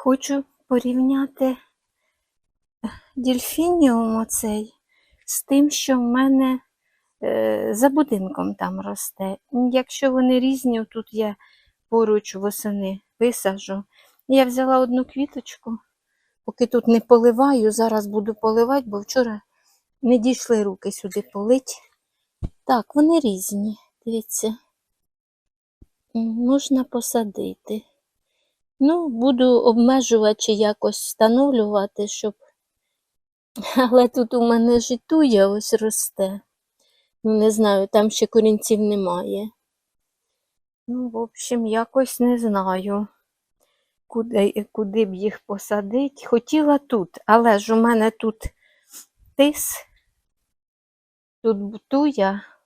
Хочу порівняти дельфініум оцей з тим, що в мене е, за будинком там росте. Якщо вони різні, тут я поруч восени висаджу. Я взяла одну квіточку, поки тут не поливаю, зараз буду поливати, бо вчора не дійшли руки сюди полить. Так, вони різні, дивіться. Можна посадити. Ну, буду обмежувати якось встановлювати, щоб. Але тут у мене житуя ось росте. Не знаю, там ще корінців немає. Ну, в общем, якось не знаю, куди, куди б їх посадити. Хотіла тут, але ж у мене тут тис, тут бутуя.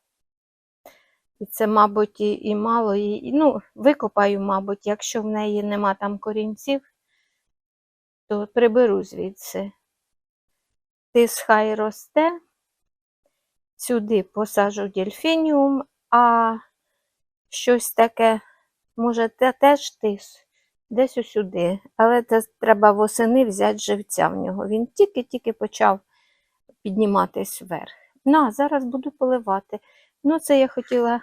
І це, мабуть, і, і мало її. Ну, викопаю, мабуть, якщо в неї нема там корінців, то приберу звідси. Тис хай росте. Сюди посаджу дельфініум, а щось таке, може, те теж тис, десь усюди. Але це треба восени взяти живця в нього. Він тільки-тільки почав підніматись вверх. Ну, а зараз буду поливати. Ну, це я хотіла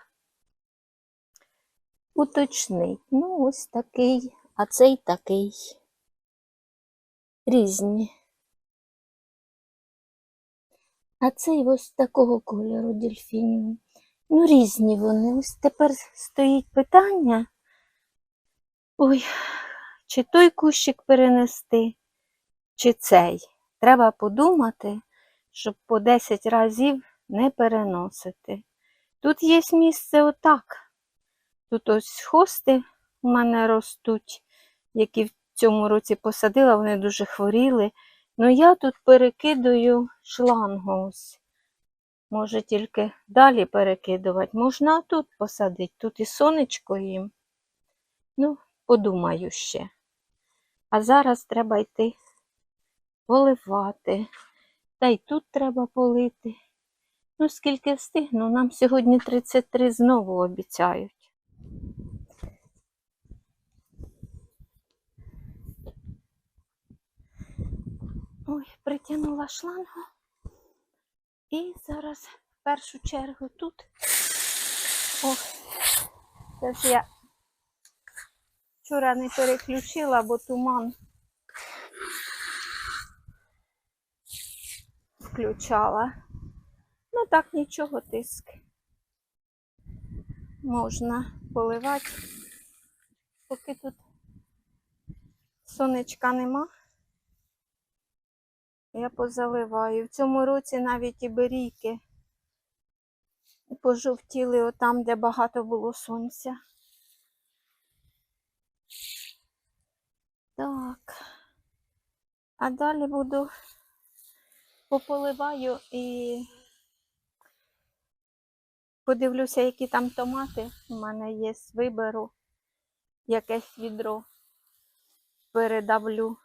уточнити. Ну, ось такий, а цей такий. Різні. А цей ось такого кольору дельфініум. Ну, різні вони. Ось тепер стоїть питання. Ой, чи той кущик перенести, чи цей. Треба подумати, щоб по 10 разів не переносити. Тут є місце отак. Тут ось хости у мене ростуть, які в цьому році посадила, вони дуже хворіли. Ну я тут перекидаю шлангу ось. Може тільки далі перекидувати. Можна тут посадити, тут і сонечко їм. Ну, подумаю ще. А зараз треба йти поливати. Та й тут треба полити. Ну, скільки встигну, нам сьогодні 33 знову обіцяють. Ой, притягнула шлангу. І зараз в першу чергу тут. Ох, це ж я вчора не переключила, бо туман включала. Ну так нічого тиск. Можна поливати, поки тут сонечка нема. Я позаливаю. В цьому році навіть і берійки пожовтіли отам, де багато було сонця. Так. А далі буду пополиваю і подивлюся, які там томати у мене є. Виберу якесь відро, передавлю.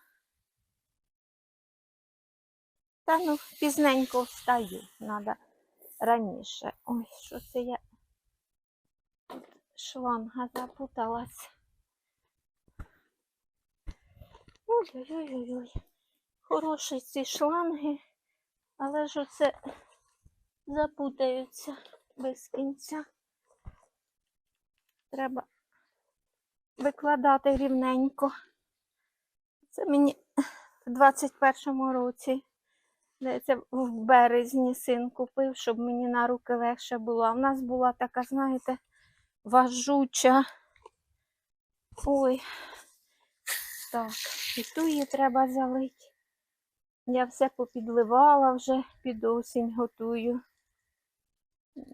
Та ну, пізненько встаю, треба раніше. Ой, що це я тут шланга запуталась. Ой-ой-ой-ой. Хороші ці шланги, але ж оце запутаються без кінця. Треба викладати рівненько. Це мені в 21-му році. Здається, в березні син купив, щоб мені на руки легше було. А в нас була така, знаєте, важуча. Ой. Так, і ту її треба залити. Я все попідливала вже, під осінь готую.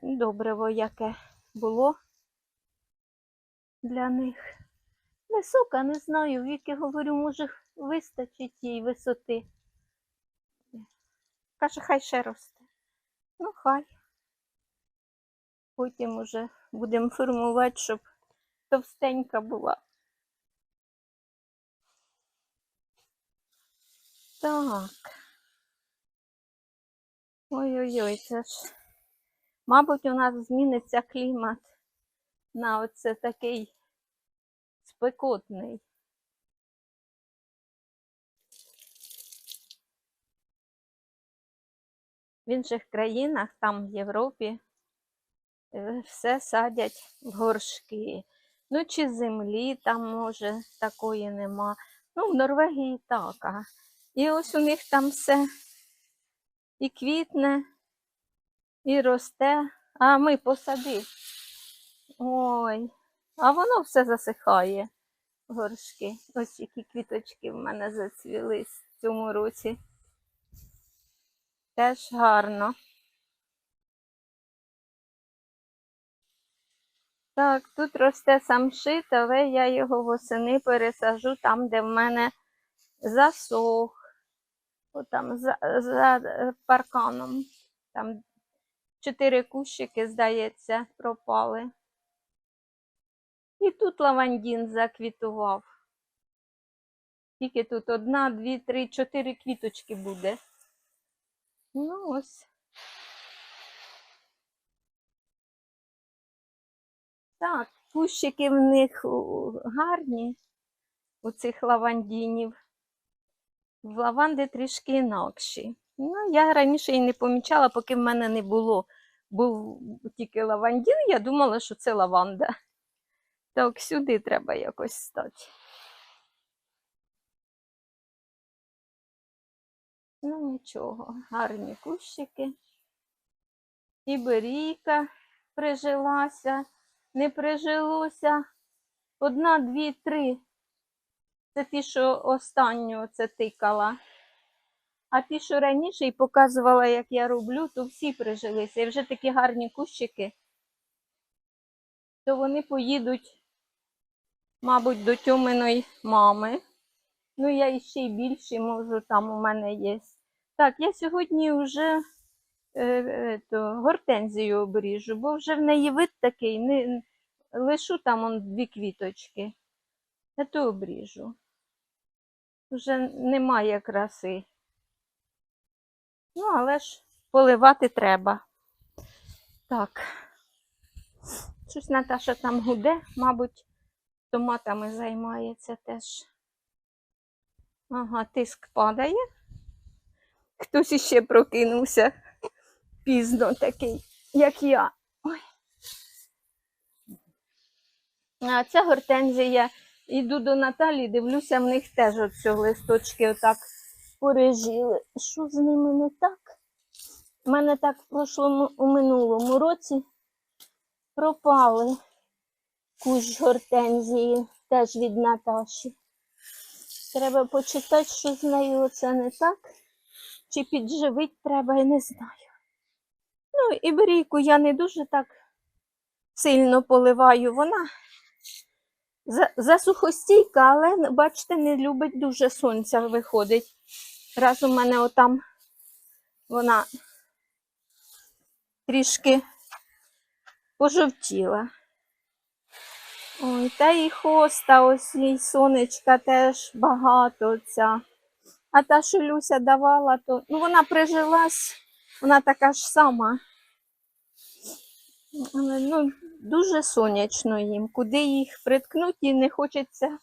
Добриво яке було для них. Висока, не знаю, віки говорю, може, вистачить їй висоти. Каже, хай ще росте. Ну, хай. Потім уже будемо формувати, щоб товстенька була. Так. Ой-ой-ой, це ж. Мабуть, у нас зміниться клімат на оце такий спекотний. В інших країнах, там в Європі, е, все садять в горшки. Ну, чи землі там, може, такої нема. Ну, в Норвегії так. А. І ось у них там все і квітне, і росте, а ми посади. Ой, а воно все засихає. Горшки. Ось які квіточки в мене зацвіли в цьому році. Теж гарно. Так, тут росте самшит, але я його восени пересажу там, де в мене засох. Отам за, за парканом. Там чотири кущики, здається, пропали. І тут лавандін заквітував. Тільки тут одна, дві, три, чотири квіточки буде. Ну ось. Так, кущики в них гарні, у цих лавандінів. В лаванди трішки інакші. Ну, я раніше і не помічала, поки в мене не було. Був тільки лавандін, я думала, що це лаванда. Так, сюди треба якось стати. Ну, нічого, гарні кущики. І берійка прижилася, не прижилося. Одна, дві, три. Це ті, що останню це тикала. А ті, що раніше і показувала, як я роблю, то всі прижилися. І вже такі гарні кущики, то вони поїдуть, мабуть, до тьоминої мами. Ну, я іще й більші можу, там у мене є. Так, я сьогодні вже е, е, то, гортензію обріжу, бо вже в неї вид такий, не, лишу там он дві квіточки. Я то обріжу. Вже немає краси. Ну, але ж поливати треба. Так. Щось Наташа там гуде, мабуть, томатами займається теж. Ага, тиск падає. Хтось іще прокинувся пізно такий, як я. Ой. А ця гортензія. Іду до Наталі, дивлюся, в них теж оцю листочки отак порежіли. Що з ними не так? У мене так в прошлому, у минулому році пропали кущ гортензії, теж від Наташі. Треба почитати, що з нею оце не так. Чи підживить треба, я не знаю. Ну, і берійку я не дуже так сильно поливаю. Вона засухостійка, але, бачите, не любить дуже сонця виходить. Раз у мене отам вона трішки пожовтіла. Ой, та і хоста, ось їй сонечка теж багато ця. А та, що Люся давала, то ну, вона прижилась, вона така ж сама. Ну, дуже сонячно їм. Куди їх приткнуть і не хочеться,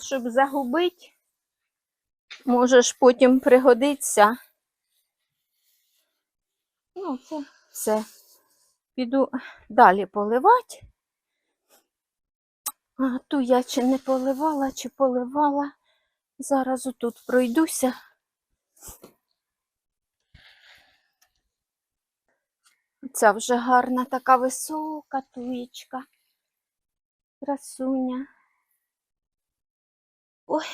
щоб загубити. Може ж потім пригодиться. Ну, це все. Піду далі поливати. А ту я чи не поливала, чи поливала. Зараз отут пройдуся. Ця вже гарна така висока туєчка. Красуня. Ой.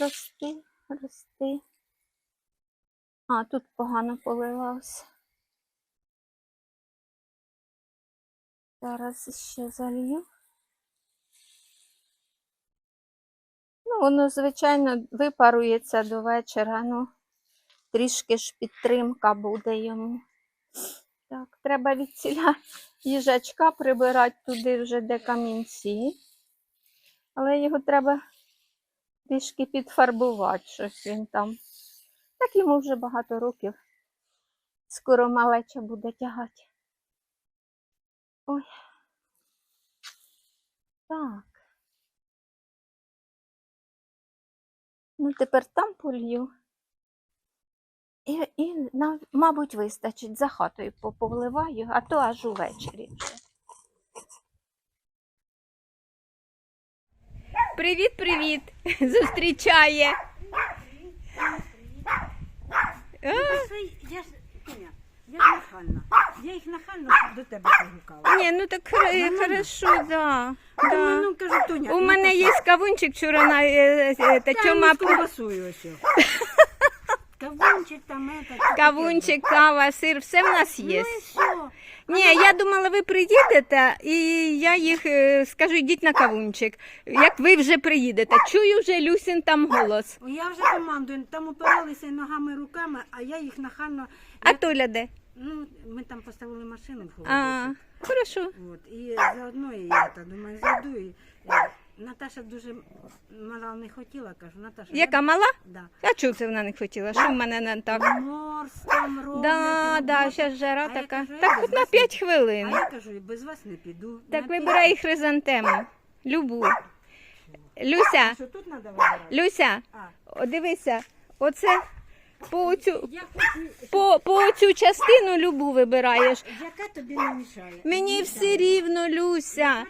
Рости, рости. А, тут погано поливався. Зараз ще залью. Ну, воно, звичайно, випарується до вечора, ну, трішки ж підтримка буде йому. Так, треба від ціля їжачка прибирати туди вже, де камінці. Але його треба трішки підфарбувати, щось він там. Так йому вже багато років. Скоро малеча буде тягати. Ой. Так. Ну, тепер там полью. І, і на- мабуть, вистачить за хатою поповливаю, а то аж увечері. Привіт, привіт! Зустрічає. А, я ж я ж нахальна. Я їх нахально до тебе погукала. ні, ну так Нормально? хорошо, да. да. Ну, кажу, Тоня. У ну, мене є кавунчик вчора на е, е, та Я чома не з ковбасою ось. Кавунчик там, это, кавунчик, кава, сир, все в нас Ну є. і все. Ні, я думала, ви приїдете, і я їх е, скажу, йдіть на кавунчик. Як ви вже приїдете, чую вже Люсін там голос. Я вже командую, там опиралися ногами, руками, а я їх нахально. А Толя де? Ну, ми там поставили машини в А, холодильник. хорошо. От, і заодно я так думаю, зайду. І, е, Наташа дуже мала не хотіла, кажу, Наташа. Яка я- мала? Да. А чого це вона не хотіла? Що в мене не так? Морс там роблять. Да, да, робота. зараз жара А я така. кажу, я Так без от на вас 5 хвилин. А я кажу, і без вас не піду. Так На вибирай хризантему. Любу. Люся, п'ять. Що тут треба вибирати? Люся, А, о, дивися, оце по я хочу, по, по оцю частину любу вибираєш. яка тобі не мішає? Мені все рівно, Люся.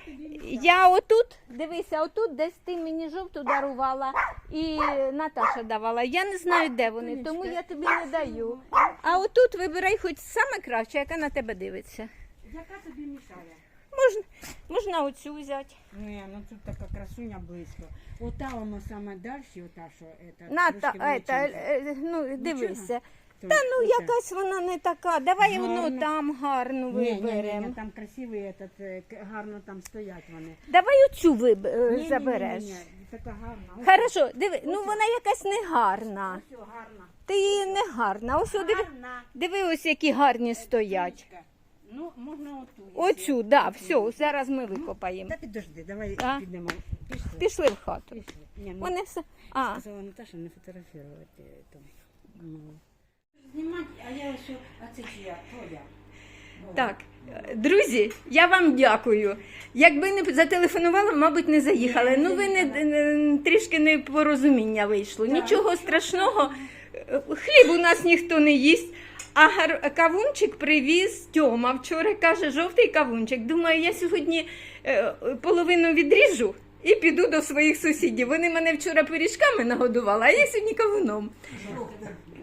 Я отут, дивися, отут десь ти мені жовту дарувала і Наташа давала. Я не знаю, де вони, тому я тобі не даю. А отут вибирай хоч саме краще, яка на тебе дивиться. Яка тобі мішає? Можна, можна оцю взяти. Ні, ну тут така красуня близько. Ота воно саме далі, ота, що это, Ната, трошки ета, величенька. е, ну, дивися. То- Та ну оце. якась вона не така. Давай воно Гарно. там гарну Ні, ні, ні, виберемо. ні, там красивий, этот, е, к- гарно там стоять вони. Давай оцю виб... е, Ні, ні, забереш. Ні, ні, ні, така гарна. Ось Хорошо, диви, ну вона якась не гарна. Ось гарна. Ти її не гарна. Ось о, диви, Гарна. диви ось які гарні стоять. Сонечка, Ну, можна оту. Оцю, да, все, зараз ми викопаємо. Та підожди, давай А? піднемо. Пішли. Пішли в хату. Пішли. Ні, ну, Вони все. А, сказала Наташа не фотографувати. Там. Ну. Знімати, а я ось, а це чия? Твоя. так. Друзі, я вам дякую. Якби не зателефонували, мабуть, не заїхали. Ну, ви не, не- трішки непорозуміння вийшло. Нічого страшного. Е, Хліб у нас ніхто не їсть. А кавунчик привіз Тьома вчора, каже, жовтий кавунчик. Думаю, я сьогодні е, половину відріжу і піду до своїх сусідів. Вони мене вчора пиріжками нагодували, а я сьогодні кавуном.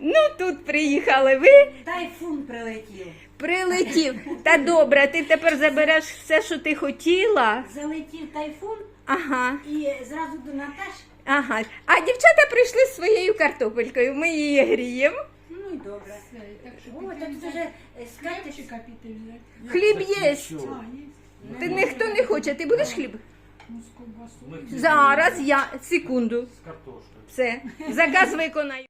Ну, тут приїхали ви. Тайфун прилетів. Прилетів. Та добре, ти тепер забереш все, що ти хотіла. Залетів тайфун Ага, і зразу до Наташі. ага. А дівчата прийшли з своєю картопелькою. Ми її гріємо. Ну і добре. О, то тут вже е, скатиш. Хліб є. Ти ніхто не хоче. Ти будеш хліб? Зараз я секунду. З картошкою. Все. Заказ виконаю.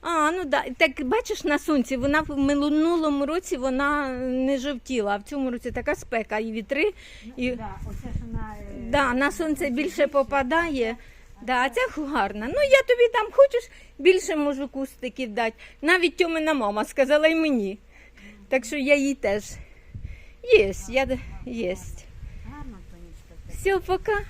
А, ну да. Так бачиш на сонці, вона в минулому році вона не жовтіла, а в цьому році така спека і вітри. І... Да, оце ж вона... е, Да, на сонце більше попадає. Да, ця гарна. Ну я тобі там хочеш більше можу кустиків дати. Навіть Тьомина мама сказала й мені. Так що я їй теж. Єсть, я єсть. Гарна, Тонечка. Все, пока.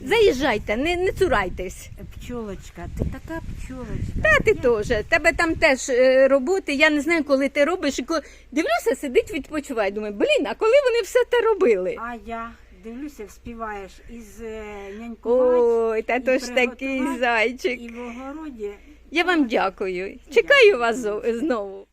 Заїжджайте, не, не цурайтесь. Пчолочка, ти така пчолочка. Та ти теж. Тебе там теж е, роботи. Я не знаю, коли ти робиш. І коли... Дивлюся, сидить, відпочиває. Думаю, блін, а коли вони все те робили? А я дивлюся, співаєш із нянькою. нянькувати Ой, та і то ж такий приготувати, зайчик. і в огороді. Я вам дякую. Чекаю вас зо- знову.